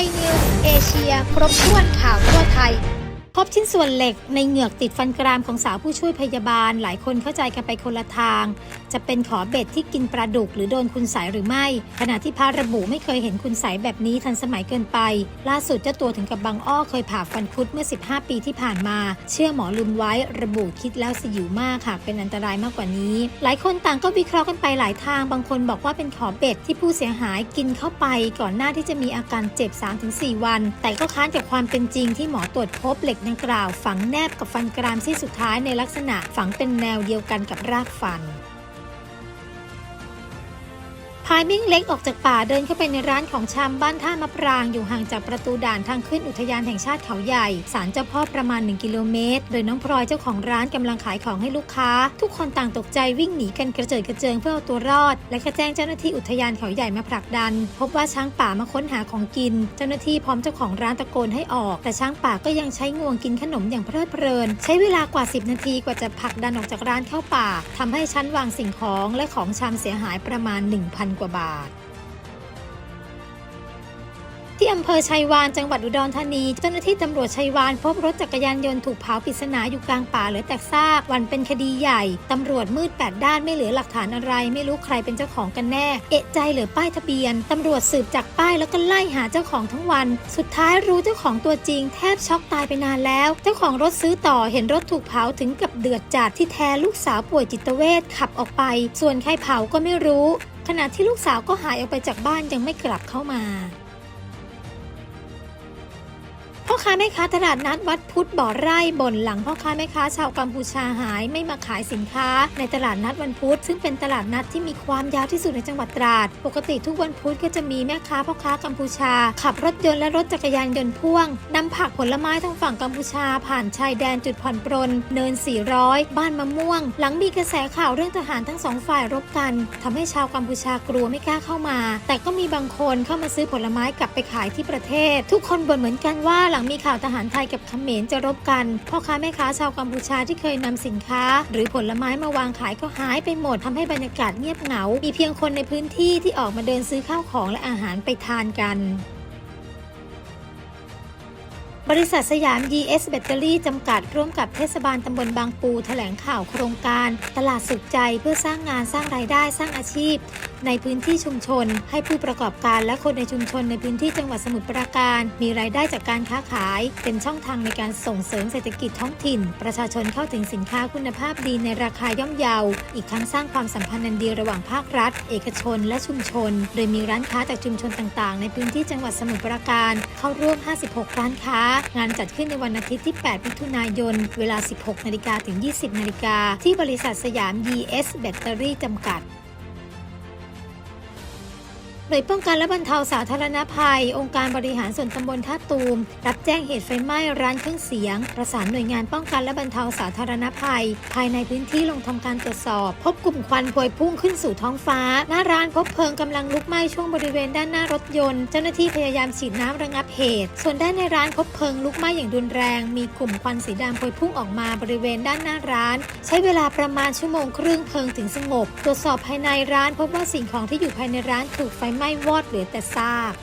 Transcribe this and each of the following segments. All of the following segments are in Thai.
ยนิวเอเชีย ครบถ้วนข่าวทั่วไทย พบชิ้นส่วนเหล็กในเหงือกติดฟันกรามของสาวผู้ช่วยพยาบาล หลายคนเข้าใจกันไปคนละทาง จะเป็นขอเบ็ดที่กินปลาดุกหรือโดนคุณใสยหรือไม่ ขณะที่พาระบุไม่เคยเห็นคุณใสยแบบนี้ทันสมัยเกินไป ล่าสุดเจ้าตัวถึงกับบางอ้อเคยผ่าฟันคุดเมื่อ 15 ปีที่ผ่านมา เชื่อหมอลืมไว้ระบุคิดแล้วสยิวมากค่ะเป็นอันตรายมากกว่านี้ หลายคนต่างก็วิเคราะห์กันไปหลายทาง บางคนบอกว่าเป็นขอเบ็ดที่ผู้เสียหายกินเข้าไปก่อนหน้าที่จะมีอาการเจ็บ 3-4 วัน แต่ก็ค้านกับความเป็นจริงที่หมอตรวจพบเหล็กดังกล่าว ฝังแนบกับฟันกรามซี่สุดท้ายในลักษณะฝังเป็นแนวเดียวกันกับรากฟัน พายมิ่งเล็กออกจากป่าเดินเข้าไปในร้านของชำบ้านท่ามะปรางอยู่ห่างจากประตูด่านทางขึ้นอุทยานแห่งชาติเขาใหญ่ศาลเจ้าพ่อประมาณ 1 กิโลเมตร โดยน้องพลอยเจ้าของร้านกำลังขายของให้ลูกค้า ทุกคนต่างตกใจวิ่งหนีกันกระเจิดกระเจิงเพื่อเอาตัวรอด และก็แจ้งเจ้าหน้าที่อุทยานเขาใหญ่มาผลักดัน พบว่าช้างป่ามาค้นหาของกิน เจ้าหน้าที่พร้อมเจ้าของร้านตะโกนให้ออก แต่ช้างป่าก็ยังใช้งวงกินขนมอย่างเพลิดเพลิน ใช้เวลากว่า 10 นาทีกว่าจะผลักดันออกจากร้านเข้าป่าทำให้ชั้นวางสิ่งของและของชำเสียหายประมาณ 1,000กว่าบาท ที่อำเภอชัยวานจังหวัดอุดรธานีเจ้าหน้าที่ตำรวจชัยวานพบรถจักรยานยนต์ถูกเผาปริศนาอยู่กลางป่าเหลือแต่ซากวันเป็นคดีใหญ่ ตำรวจมืดแปดด้านไม่เหลือหลักฐานอะไร ไม่รู้ใครเป็นเจ้าของกันแน่ เอะใจเหลือป้ายทะเบียน ตำรวจสืบจากป้ายแล้วก็ไล่หาเจ้าของทั้งวัน สุดท้ายรู้เจ้าของตัวจริง แทบช็อกตายไปนานแล้ว เจ้าของรถซื้อต่อเห็นรถถูกเผาถึงกับเดือดจัดที่แท้ลูกสาวป่วยจิตเวชขับออกไป ส่วนใครเผาก็ไม่รู้ ขณะที่ลูกสาวก็หายออกไปจากบ้านยังไม่กลับเข้ามา พ่อค้าแม่ค้าตลาดนัดวัดพุทธบ่อไร่บ่นหลังพ่อค้าแม่ค้าชาวกัมพูชาหายไม่มาขายสินค้า ในตลาดนัดวันพุธซึ่งเป็นตลาดนัดที่มีความยาวที่สุดในจังหวัดตราด ปกติทุกวันพุธก็จะมีแม่ค้าพ่อค้ากัมพูชา ขับรถยนต์และรถจักรยานยนต์พ่วงนำผักผลไม้ทางฝั่งกัมพูชา ผ่านชายแดนจุดผ่อนปรนเนิน 400 บ้านมะม่วง หลังมีกระแสข่าวเรื่องทหารทั้งสองฝ่ายรบกันทำให้ชาวกัมพูชากลัวไม่กล้าเข้ามา แต่ก็มีบางคนเข้ามาซื้อผลไม้กลับไปขายที่ประเทศ ทุกคนบ่นเหมือนกันว่าหลังังมีข่าวทหารไทยกับเขมรจะรบกัน พ่อค้าแม่ค้าชาวกัมพูชาที่เคยนำสินค้า หรือผลไม้มาวางขายก็หายไปหมดทำให้บรรยากาศเงียบเหงา มีเพียงคนในพื้นที่ที่ออกมาเดินซื้อข้าวของและอาหารไปทานกันบริษัทสยาม ES แบตเตอรี่จำกัดร่วมกับเทศบาลตำบลบางปู แถลงข่าวโครงการ ตลาดสุขใจเพื่อสร้างงานสร้างรายได้สร้างอาชีพ ในพื้นที่ชุมชน ให้ผู้ประกอบการและคนในชุมชนในพื้นที่จังหวัดสมุทรปราการ มีรายได้จากการค้าขาย เป็นช่องทางในการส่งเสริมเศรษฐกิจท้องถิ่น ประชาชนเข้าถึงสินค้าคุณภาพดีในราคาย่อมเยา อีกทั้งสร้างความสัมพันธ์อันดีระหว่างภาครัฐ เอกชน และชุมชน โดยมีร้านค้าจากชุมชนต่างๆ ในพื้นที่จังหวัดสมุทรปราการ เข้าร่วม 56 ร้านค้า งานจัดขึ้นในวันอาทิตย์ที่ 8 มิถุนายน เวลา 16 นาฬิกาถึง 20 นาฬิกาที่บริษัทสยาม ES แบตเตอรี่จำกัด หน่วยป้องกันและบรรเทาสาธารณภัย องค์การบริหารส่วนตำบลท่าตูม รับแจ้งเหตุไฟไหม้ร้านเครื่องเสียง ประสานหน่วยงานป้องกันและบรรเทาสาธารณภัย ภายในพื้นที่ลงทำการตรวจสอบ พบกลุ่มควันพวยพุ่งขึ้นสู่ท้องฟ้า หน้าร้านพบเพลิงกำลังลุกไหม้ช่วงบริเวณด้านหน้ารถยนต์ เจ้าหน้าที่พยายามฉีดน้ำระงับเหตุ ส่วนด้านในร้านพบเพลิงลุกไหม้อย่างรุนแรง มีกลุ่มควันสีดำพวยพุ่งออกมาบริเวณด้านหน้าร้าน ใช้เวลาประมาณชั่วโมงครึ่งเพลิงถึงสงบ ตรวจสอบภายในร้าน พบว่าสิ่งของที่อยู่ภายในร้านถูกไฟไหม้วอดเหลือแต่ซาก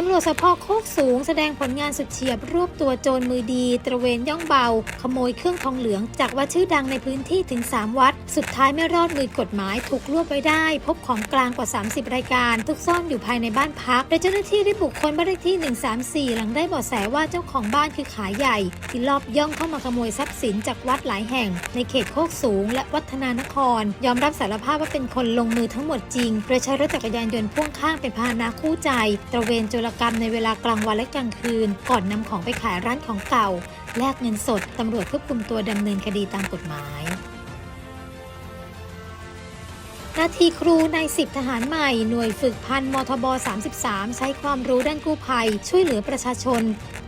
ตำรวจสพโคกสูงแสดงผลงานสุดเฉียบรวบตัวโจรมือดี ตระเวนย่องเบา ขโมยเครื่องทองเหลือง จากวัดชื่อดังในพื้นที่ถึง 3 วัด สุดท้ายไม่รอดมือกฎหมายถูกรวบไว้ได้ พบของกลางกว่า 30 รายการทุกซ่อนอยู่ภายในบ้านพักโดยเจ้าหน้าที่ได้บุกค้นบ้านเลขที่ 134 หลังได้เบาะแสว่าเจ้าของบ้านคือขายใหญ่ ที่ลอบย่องเข้ามาขโมยทรัพย์สินจากวัดหลายแห่ง ในเขตโคกสูง และวัฒนานคร ยอมรับสารภาพว่าเป็นคนลงมือทั้งหมดจริงโดยใช้รถจักรยานยนต์พ่วงข้างเป็นพาหนะคู่ใจ ตระเวนโจรกรรมในเวลากลางวันและกลางคืน ก่อนนำของไปขายร้านของเก่า แลกเงินสดตำรวจควบคุมตัวดำเนินคดีตามกฎหมายนาทีครูในสิบทหารใหม่ หน่วยฝึกพันมทบ 33 ใช้ความรู้ด้านกู้ภัย ช่วยเหลือประชาชน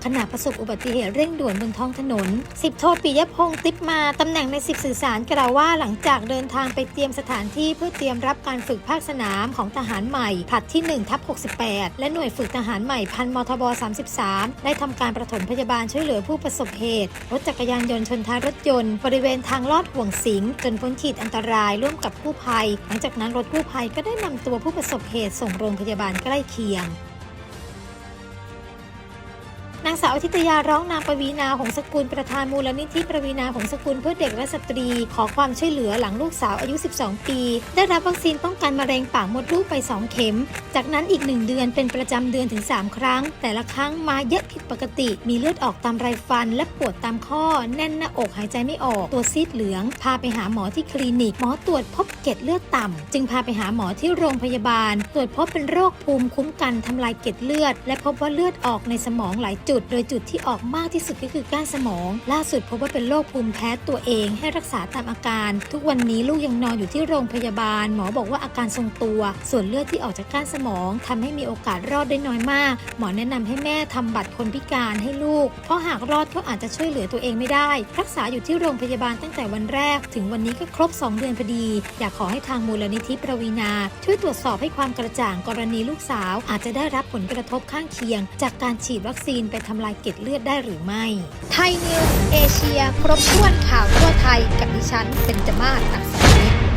ขณะประสบอุบัติเหตุเร่งด่วนบนท้องถนน สิบโทปิยพงศ์ติ๊บมา ตำแหน่งในสิบสื่อสารกล่าวว่าหลังจากเดินทางไปเตรียมสถานที่เพื่อเตรียมรับการฝึกภาคสนามของทหารใหม่ ผัดที่1ทับ68 และหน่วยฝึกทหารใหม่พันมทบ 33 ได้ทำการประถมพยาบาลช่วยเหลือผู้ประสบเหตุ รถจักรยานยนต์ชนท้ายรถยนต์ บริเวณทางลอดห่วงสิงจนพ้นขีดอันตรายร่วมกับกู้ภัย หลังจากนั้นรถกู้ภัยก็ได้นำตัวผู้ประสบเหตุส่งโรงพยาบาลใกล้เคียงางสาวอธิตยาร้องนามปวีนาหงสกุลประธานมูลนิธิปวีนาหงสกุลเพื่อเด็กและสตรี ขอความช่วยเหลือหลังลูกสาวอายุ 12 ปี ได้รับวัคซีนป้องกันมะเร็งปากมดลูกไป 2 เข็ม จากนั้นอีก 1 เดือนเป็นประจำเดือนถึง 3 ครั้ง แต่ละครั้งมาเยอะผิดปกติ มีเลือดออกตามไรฟัน และปวดตามข้อ แน่นหน้าอกหายใจไม่ออกตัวซีดเหลือง พาไปหาหมอที่คลินิกหมอตรวจพบเกล็ดเลือดต่ำจึงพาไปหาหมอที่โรงพยาบาล ตรวจพบเป็นโรคภูมิคุ้มกันทำลายเกล็ดเลือด และพบว่าเลือดออกในสมองหลายจุดโดยจุดที่ออกมากที่สุดก็คือก้านสมอง ล่าสุดพบว่าเป็นโรคภูมิแพ้ตัวเองให้รักษาตามอาการ ทุกวันนี้ลูกยังนอนอยู่ที่โรงพยาบาล หมอบอกว่าอาการทรงตัว ส่วนเลือดที่ออกจากก้านสมองทำให้มีโอกาสรอดได้น้อยมาก หมอแนะนำให้แม่ทำบัตรคนพิการให้ลูก เพราะหากรอดก็อาจจะช่วยเหลือตัวเองไม่ได้ รักษาอยู่ที่โรงพยาบาลตั้งแต่วันแรก ถึงวันนี้ก็ครบ 2 เดือนพอดี อยากขอให้ทางมูลนิธิประวีนาช่วยตรวจสอบให้ความกระจ่างกรณีลูกสาว อาจจะได้รับผลกระทบข้างเคียง จากการฉีดวัคซีนไปทำลายเกล็ดเลือดได้หรือไม่ ไทยนิวเอเชีย ครบถ้วนข่าวทั่วไทยกับดิฉันเป็นจมาศอักษร